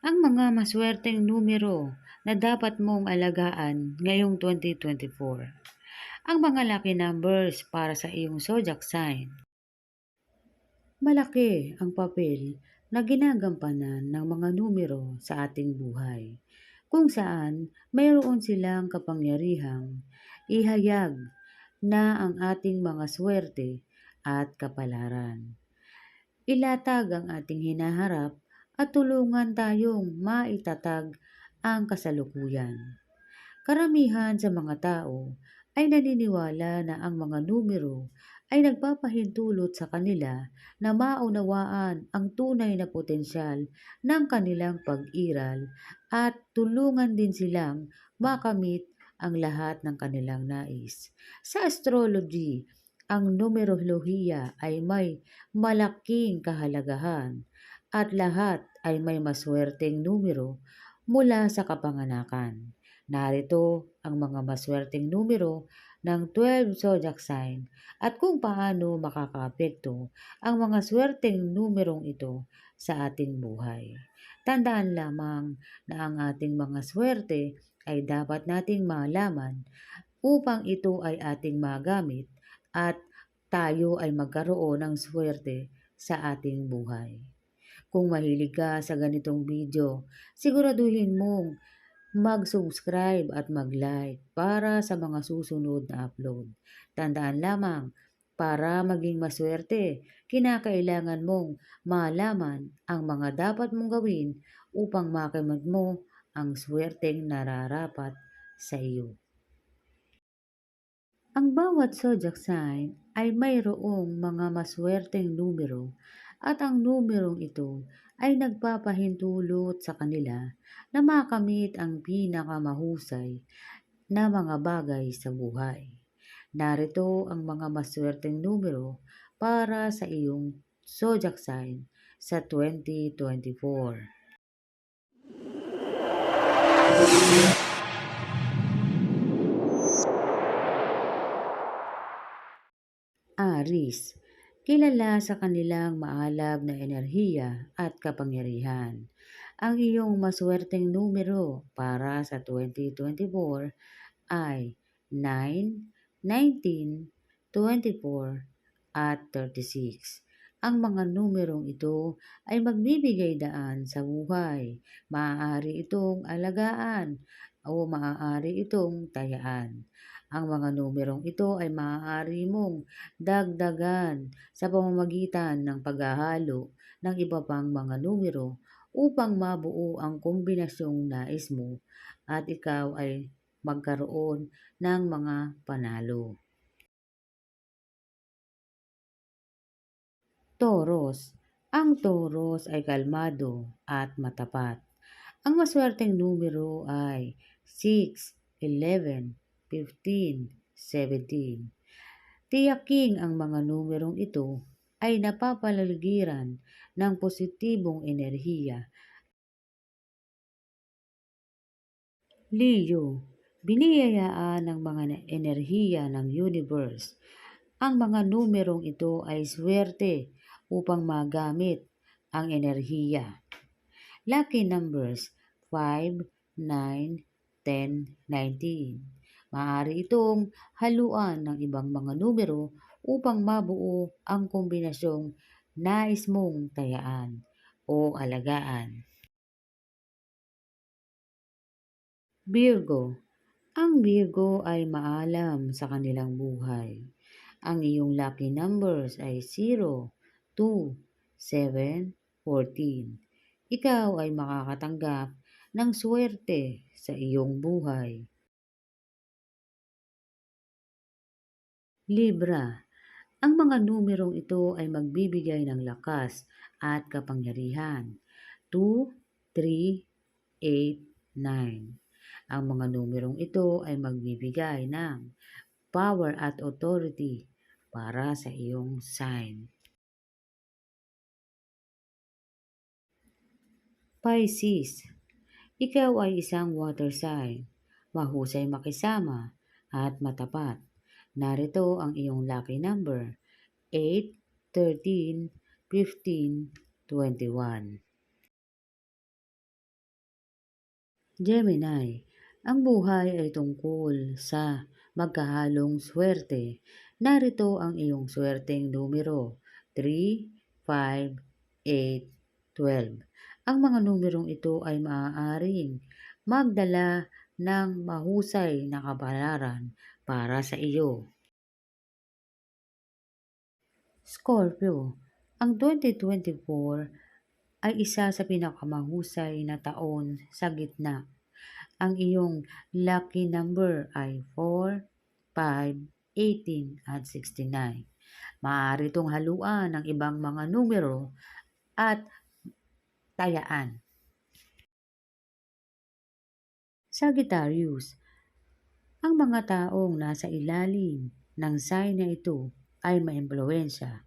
Ang mga maswerteng numero na dapat mong alagaan ngayong 2024. Ang mga lucky numbers para sa iyong zodiac sign. Malaki ang papel na ginagampanan ng mga numero sa ating buhay, kung saan mayroon silang kapangyarihang ihayag na ang ating mga swerte at kapalaran. Ilatag ang ating hinaharap at tulungan tayong maitatag ang kasalukuyan. Karamihan sa mga tao ay naniniwala na ang mga numero ay nagpapahintulot sa kanila na maunawaan ang tunay na potensyal ng kanilang pag-iral at tulungan din silang makamit ang lahat ng kanilang nais. Sa astrology, ang numerolohiya ay may malaking kahalagahan at lahat ay may maswerteng numero mula sa kapanganakan. Narito ang mga maswerteng numero ng 12 zodiac sign at kung paano makakaapekto ang mga swerteng numerong ito sa ating buhay. Tandaan lamang na ang ating mga swerte ay dapat nating malaman upang ito ay ating magamit at tayo ay magkaroon ng swerte sa ating buhay. Kung mahilig ka sa ganitong video, siguraduhin mong mag-subscribe at mag-like para sa mga susunod na upload. Tandaan lamang, para maging maswerte, kinakailangan mong malaman ang mga dapat mong gawin upang makamit mo ang swerteng nararapat sa iyo. Ang bawat zodiac sign ay mayroong mga maswerteng numero at ang numerong ito ay nagpapahintulot sa kanila na makamit ang pinakamahusay na mga bagay sa buhay. Narito ang mga maswerteng numero para sa iyong zodiac sign sa 2024. Aris, kilala sa kanilang maalab na enerhiya at kapangyarihan. Ang iyong maswerteng numero para sa 2024 ay 9, 19, 24, at 36. Ang mga numerong ito ay magbibigay daan sa buhay. Maaari itong alagaan o maaari itong tayaan. Ang mga numerong ito ay maaari mong dagdagan sa pamamagitan ng paghahalo ng iba pang mga numero upang mabuo ang kombinasyong nais mo at ikaw ay magkaroon ng mga panalo. Toros. Ang Toros ay kalmado at matapat. Ang maswerteng numero ay 6, 11, 15, 17. Tiyaking ang mga numerong ito ay napapalaligiran ng positibong enerhiya. Leo, biniyayaan ng mga enerhiya ng universe. Ang mga numerong ito ay swerte upang magamit ang enerhiya. Lucky numbers 5, 9, 10, 19. Maaari itong haluan ng ibang mga numero upang mabuo ang kombinasyong nais mong tayaan o alagaan. Virgo Ang Virgo ay maalam sa kanilang buhay. Ang iyong lucky numbers ay 0, 2, 7, 14. Ikaw ay makakatanggap ng swerte sa iyong buhay. Libra ang mga numerong ito ay magbibigay ng lakas at kapangyarihan. 2, 3, 8, 9. Ang mga numerong ito ay magbibigay ng power at authority para sa iyong sign. Pisces, ikaw ay isang water sign, mahusay makisama at matapat. Narito ang iyong lucky number 8, 13, 15, 21. Gemini, ang buhay ay tungkol sa magkahalong swerte. Narito ang iyong swerteng numero 3, 5, 8, 12. Ang mga numerong ito ay maaaring magdala ng mahusay na kabalaran para sa iyo. Scorpio, ang 2024 ay isa sa pinakamahusay na taon sa gitna. Ang iyong lucky number ay 4, 5, 18 at 69. Maaari itong haluan ng ibang mga numero at tayaan. Sagittarius, ang mga taong nasa ilalim ng sign na ito ay maimpluwensya.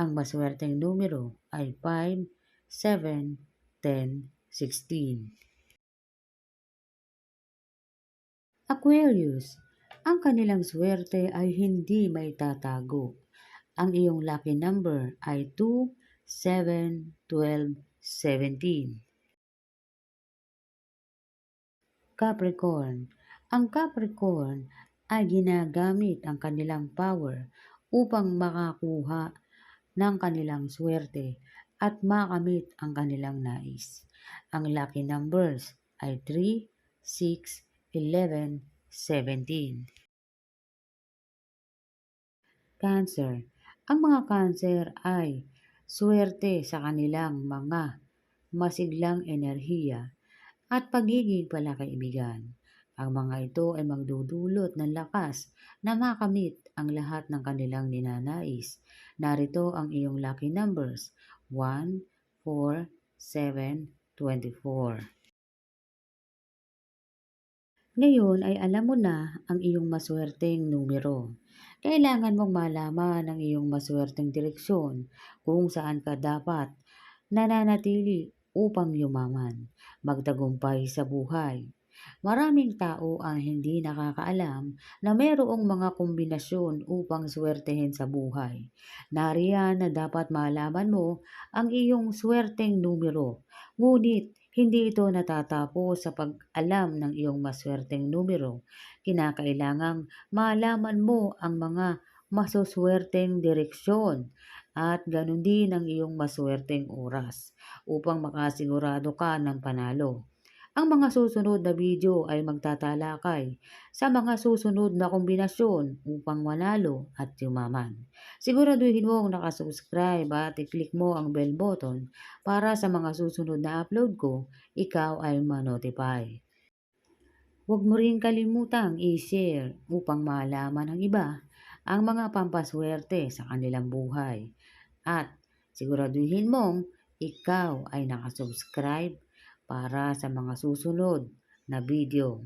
Ang maswerteng numero ay 5, 7, 10, 16. Aquarius, ang kanilang swerte ay hindi may tatago. Ang iyong lucky number ay 2, 7, 12, 17. Capricorn, ang Capricorn ay ginagamit ang kanilang power upang makakuha ng kanilang swerte at makamit ang kanilang nais. Ang lucky numbers ay 3, 6, 11, 17. Cancer. Ang mga cancer ay swerte sa kanilang mga masiglang enerhiya at pagiging palakaibigan. Ang mga ito ay magdudulot ng lakas na makamit ang lahat ng kanilang ninanais. Narito ang iyong lucky numbers 1, 4, 7, 24. Ngayon ay alam mo na ang iyong maswerteng numero. Kailangan mong malaman ang iyong maswerteng direksyon kung saan ka dapat nananatili upang yumaman, magtagumpay sa buhay. Maraming tao ang hindi nakakaalam na mayroong mga kombinasyon upang swertehin sa buhay. Nariyan na dapat malaman mo ang iyong swerteng numero. Ngunit hindi ito natatapos sa pag-alam ng iyong maswerteng numero. Kinakailangang malaman mo ang mga masuswerteng direksyon at ganun din ang iyong maswerteng oras upang makasigurado ka ng panalo. Ang mga susunod na video ay magtatalakay sa mga susunod na kombinasyon upang manalo at yumaman. Siguraduhin mong nakasubscribe at i-click mo ang bell button para sa mga susunod na upload ko, ikaw ay manotify. Huwag mo rin kalimutang i-share upang malaman ng iba ang mga pampaswerte sa kanilang buhay. At siguraduhin mong ikaw ay nakasubscribe para sa mga susunod na video.